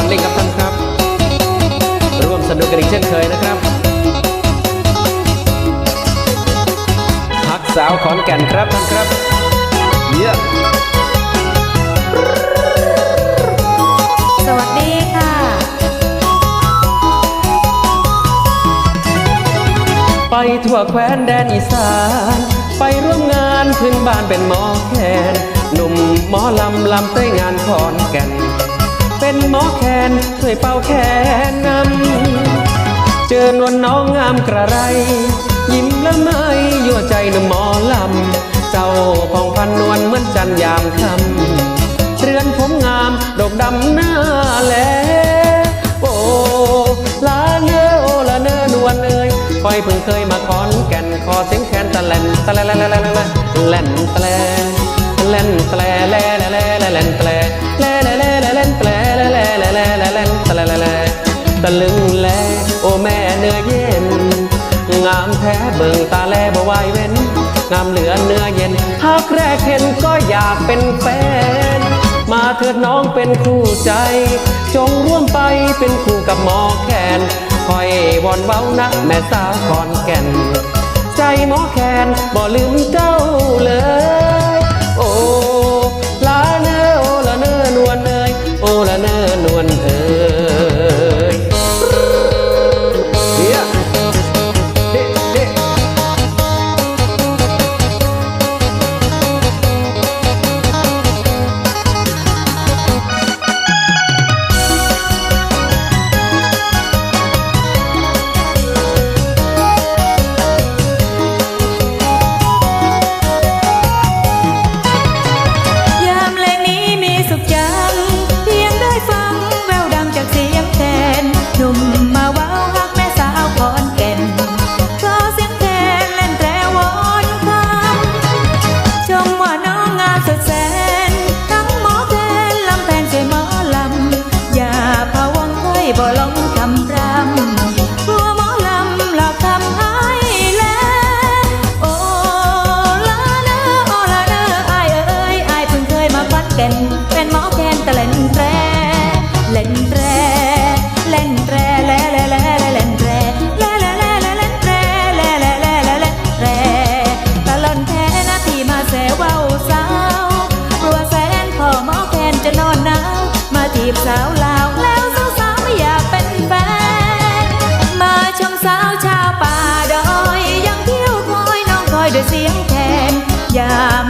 รันลิงครับท่านครับ ร่วมสนุกกันอีกเช่นเคยนะครับพักสาวขอนแก่นครับท่านครับเยี่ยมสวัสดีค่ะไปทั่วแคว้นแดนอีสาน ไปร่วมงานพื้นบ้านเป็นหมอแคนหนุ่มหมอลำลำเต้ยงานขอนแก่น เป็นหมอแคนช่วยเป่าแคนนำเจอนวลน้องงามกระไร ยิ้มละไมยั่วใจหนุ่มหมอลำ เจ้าพองพันนวลเหมือนจันยามคำเรือนผมงามดกดำหน้าแลโอ้ลาเนอโอลาเนอนวลเอ้ยคอยเพิ่งเคยมาขอนแก่นขอเสียงแคนตะแลนตะแลนตะแลนแลนแลนตะแลแตะลึงแล โอแม่เนื้อเย็น งามแท้เบิ่งตาแลบ่ไหวเว้น งามเหลือเนื้อเย็น หากแรกเห็นก็อยากเป็นแฟน มาเถิดน้องเป็นคู่ใจ จงร่วมไปเป็นคู่กับหมอแคนคอยวอนเว้านักแม่สาวขอนแก่น ใจหมอแคนบ่ลืมเจ้าาวลาวแล้วสาวสาวไม่อยากเป็นแฟน มาชมสาวชาวป่าดอย ยังเที่ยวคอยน้องคอยด้วยเสียงแคนยาม